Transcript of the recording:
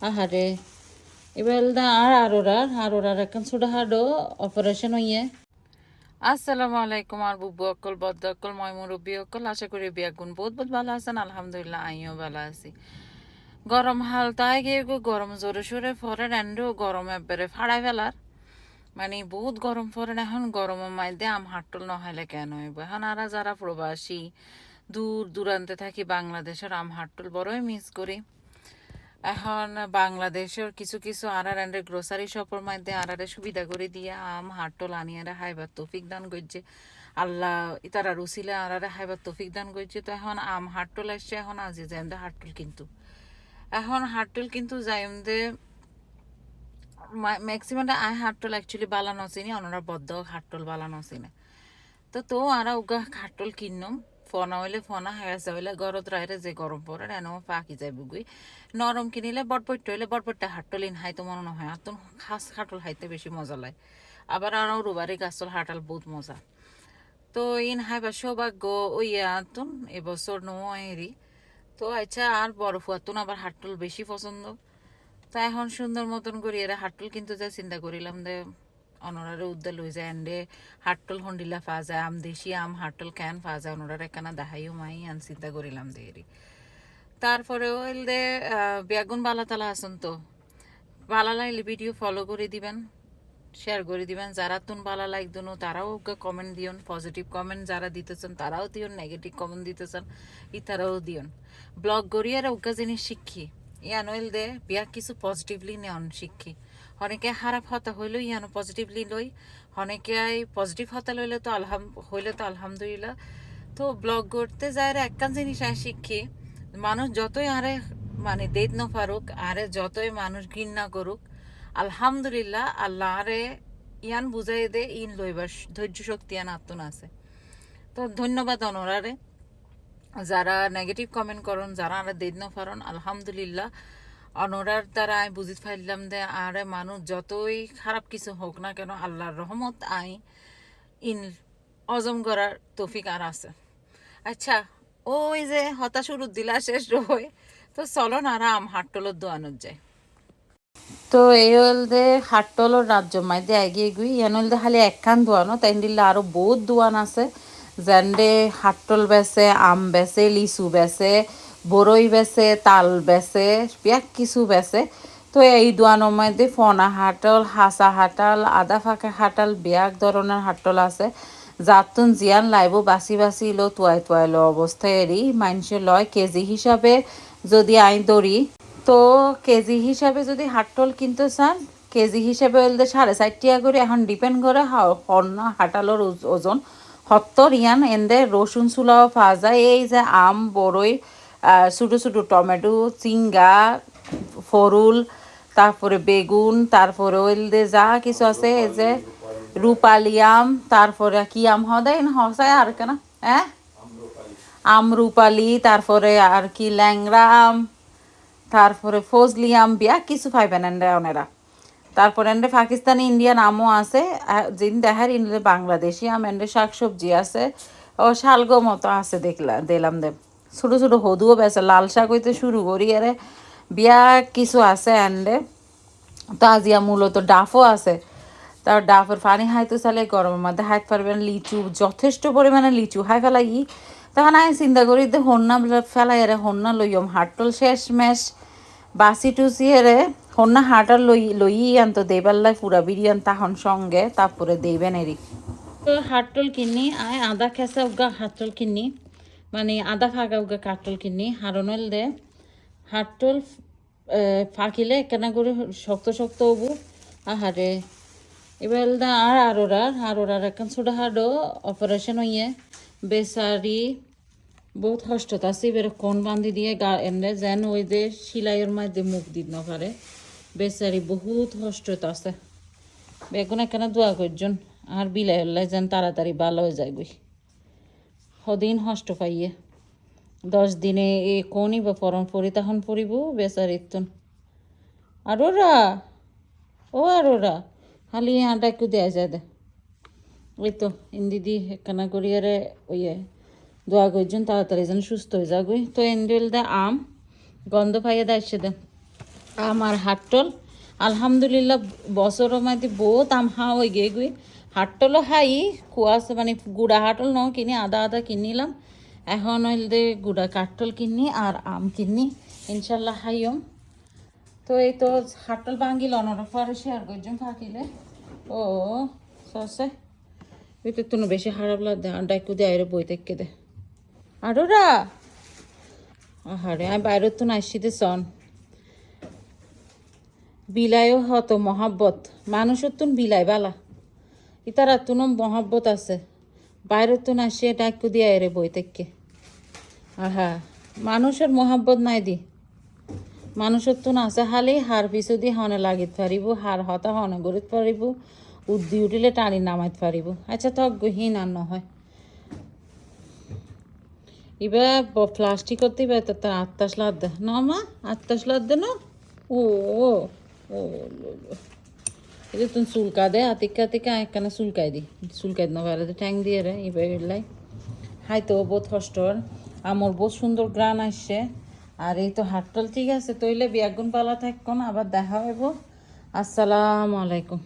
আহারে, এবার দা আর আরোরার আরোরার এখন ছোট হাডো অপারেশন হইয়ে। আসসালামু আলাইকুম আর বুবু অকল, বদ্দ অকল মই মুরব্বী অকল, আশা করি বিয়াগুন বহুত বহুত ভালো আছেন, আলহামদুলিল্লাহ আমিও ভালো আছি। গরম হাল তাই গিয়ে গরম জোরে সোরে ফরে রেন্ডো, গরম একবারে ফাড়াই ফেলার। মানে বহুত গরম না, এখন গরমের মধ্যে আম হাটল নহাইলে কেন হইব? এখন আর যারা প্রবাসী, দূর দূরান্তে থাকি বাংলাদেশের আম হাটল বড়ই মিস করি। এখন বাংলাদেশের কিছু কিছু আর আর গ্রোসারি শপের মধ্যে আর সুবিধা করে দিয়ে আম হাটল আনিয়ারে হাইবার তৌফিক দান করছে। আল্লাহ ইতারা রুসিলে আর হাইবার তৌফিক দান করছে। তো এখন আম হাটল আসছে, এখন আজি যাইমদে হাটল কিন্তু। এখন হাটল কিন্তু যাইমদে ম্যাক্সিমাম আই হাটল অ্যাকচুয়ালি বালা নচিনি অনরা বদ্ধ হাটল বালা নচিনে তো তো আরা উগা হাটল কিনম ফনা হইলে ফনা হেয়াসা হইলে গরত রাইরে যে গরম পড়ে, এনে পাকি যায় বুগুই। নরম কিনিলে বটপট্ট হইলে বটপট্টা হাটল ইন হাইতো মনে নহয় আর তো খাস হাটল হাইতে বেশি মজা লাগে। আবার আরও রুবারি গাছল হাটাল বহুত মজা। তো ইন হাইবা সৌভাগ্য, ওই আতুন এবছর নো এরি তো আচ্ছা আর বড় ফুয়াতুন আবার হাটল বেশি পছন্দ। তা এখন সুন্দর মতন করি এরা হাটল কিন্তু যা চিন্তা করিলাম যে অনরারে উদ্দা লই যায় এন্ডে হাটল হন্ডিলা ফা যায় আম দেশি আম হাটল ক্যান ফা যায় অনরার একানা দেখাইও মাই, আন চিন্তা করিলাম এরি। তারপরে ওইল দে বেগুন বালা তালা আসুন তো। বালা লাগলে ভিডিও ফলো করে দিবেন শেয়ার করে দিবেন। যারা তুন বালা লাইক দুনো তারাও কমেন্ট দিয়ন পজিটিভ কমেন্ট যারা দিতেছেন, তারাও দিয়ন নেগেটিভ কমেন্ট দিতেছেন, ইতারাও দিয়ন। ব্লগ গড়িয়ারা উগা জিনিস শিখি ইয়ান হইল দে, বিয়া কিছু পজিটিভলি নেওয়ান শিক্ষি। অনেকে খারাপ হতা হইলেও ইয়ানো পজিটিভলি লই। অনেকে পজিটিভ হতা লইলে তো আলহাম, হইলে তো আলহামদুলিল্লাহ। তো ব্লগ করতে যায় একখান জিনিস আয় শিক্ষি। মানুষ যতই আরে মানে দেদ ন পারুক, আরে যতই মানুষ ঘৃণা করুক, আলহামদুলিল্লাহ আল্লাহ আরে ইয়ান বুঝাই দে, ইন লইবার ধৈর্য শক্তি ইয়ান আত্মন আছে। তো ধন্যবাদ অনরারে। যারা নেগেটিভ কমেন্ট করন, যারা আর দেদ ন পারন, আলহামদুলিল্লাহ। অনরার দ্বারা আমি বুঝিতে পারলাম যে, আরে মানুষ যতই খারাপ কিছু হোক না কেন, আল্লাহর রহমত আই ইন অজম করার তৌফিক আর আছে। আচ্ছা ওই যে হতাশ দিলা শেষ হয়ে, তো চলো না আরাম হাট্টলত দোয়ানোর যায় তো এই হল হলদে হাট্টলর রাজ্য মাইদে এগিয়ে গুই ইয়ান হলদে খালি একখান দোয়ানো তাই দিল্লে আরও বহুত দোয়ান আছে। যেন্ডে হাট্টল বেছে আম বেছে লিচু বেছে বরই বেছে তাল বেছে বিয়াক কিছু বেছে তো এই দোয়ানোর মধ্যে ফনা হাটল হাসা হাটাল, আদা ফাঁকা হাটাল, বিয়াক ধরনের হাটল আছে। যাতুন জিয়ান লাইব বাসি বাসি লো তুয়াই তুয়াই লো অবস্থায় এরি মানুষের লয় কেজি হিসাবে যদি আই দড়ি তো কেজি হিসাবে যদি হাটল কিনতে চান, কেজি হিসাবে সাড়ে চার টিয়া করে এখন ডিপেন্ড করে হর্ন হাটালোর ওজন। সত্তর ইয়ান এন্দে রসুন পাওয়া যায় এই যে আম বড়ই ছোটো ছোটো টমেটো চিঙ্গা ফরুল, তারপরে বেগুন, তারপরে ওইলদে যা কিছু আছে, এই যে রূপালি আম, তারপরে কি আম হদাই না আর কেন হ্যাঁ? আম রূপালি, তারপরে আর কি ল্যাংড়া আম, তারপরে ফজলি আম, বিয়া কিছু পাইবেন ওনেরা তারপরে এন্ডে পাকিস্তানি ইন্ডিয়ান আমও আছে। জিন দেখার ইন্ডে বাংলাদেশি আম এন্ডে শাক সবজি আছে। ও শালগো মতো আছে দেখলাম দিলাম দে। ছোটো ছোটো হদুও বেছে লাল শাক হইতে শুরু করি। আরে বিয়া কিছু আছে এন্ডে। তো তাজিয়া মূলত ডাফও আছে। তার ডাফের পানি হাইতে চালে গরমের মধ্যে হাইতে পারবেন লিচু, যথেষ্ট পরিমাণে লিচু হাই ফেলাই। তখন আমি চিন্তা করি যে হন্না ফেলাই, এরে হন্না লইম হাটল শেষ মেশ বাসি টুসি, এরে হন্না হাটার লই লই আনতো দেবাল্লাই পুরা বিরিয়ান তাহন সঙ্গে, তারপরে দেবেন এরি। তো হাটল কিনি, আয় আদা খেসা উগা হাটল কিনি মানে আদা ফাঁকা উগা কাটল কিনি, হারনল দে। হাটল ফাঁকিলে কেনা করে শক্ত শক্ত হবু, আহারে। এবার দা আর আরোরার আরোরার এখন ছোট হাডো, অপারেশন হইয়ে, বেসারি, বহুত কষ্টত আছে, এবার কোন বান্ধি দিয়ে গা এনে যেন ওই যে সিলাইয়ের মধ্যে মুখ দিত না পারে। বেচারি বহুত কষ্টত আছে। বেগুন এখানে দোয়া করজন, আর বিলাই হল্লাই যেন তাড়াতাড়ি ভালো হয়ে যায় গই। সদিন কষ্ট পাইয়ে, দশ দিনে এ কোনই বা পরম পরি তখন পরিব বেচারির তুন আর ওরা, ও আর ওরা, খালি আটা একটু দেয়া যায় দে। ওই তো ইন্দিদি একখানা করিয়ারে ওইয়ে দোয়া করছেন তাড়াতাড়ি যেন সুস্থ হয়ে যাগুই তো এন্ডেল দে আম, গন্ধ পাইয়ে দেয় দে। আমার হাট্টল। আলহামদুলিল্লাহ বছর মাঝে বহুত আম হা হয়ে গে গুই হাট্টলও হাই, কুয়াশ মানে গুড়া হাটল ন কিনি আদা আদা কিনিলাম। এখন হইলে গুড়া কাটল কিনি আর আম কিনি। ইনশাল্লাহ হাইম তো এই তো হাটল ভাঙ্গিল অনর পরে শেয়ার করছুম থাকিলে। ও, সসে। এটা তুমি বেশি খারাপ লাগে ডাকু দে, আইরে বই থেকে দে। আরোরা! আহারে, আমি বাইরের তো নাইসি দে, সন। বিলাইও হত মহাব্বত। মানুষের তুন বিলাই বালা। ইতারা তুন মহাব্বত আছে। বাইরের তুন আসিয়ে ডাকু দিয়া আইরে বই থেকে আহা, মানুষের মহাব্বত নাই দি। মানুষের তো আছে হালি, হার পিছু দিয়ে হনে লাগিত পারিব হার হতা হনে গড়িত পারিব উদ্দি উঠিলে টানি নামাইত পারিব আচ্ছা তক গহীন আর নহয় এবার প্লাস্টিক করতে এবার তার আত্মাস লাদ দে না মা আত্মাস লাদ দে না ও। আতিকা একখানে চুলকাই দি চুলকাই দিন বাইরে ট্যাং দিয়ে রে এবার এলাই হাই তো বহুত কষ্ট আমার বহুত সুন্দর গ্রান আসছে আর এই তো হাটটল ঠিক আছে তইলে বিয়াগুন পালা থাকুন আবার দেখা হইব আসসালামু আলাইকুম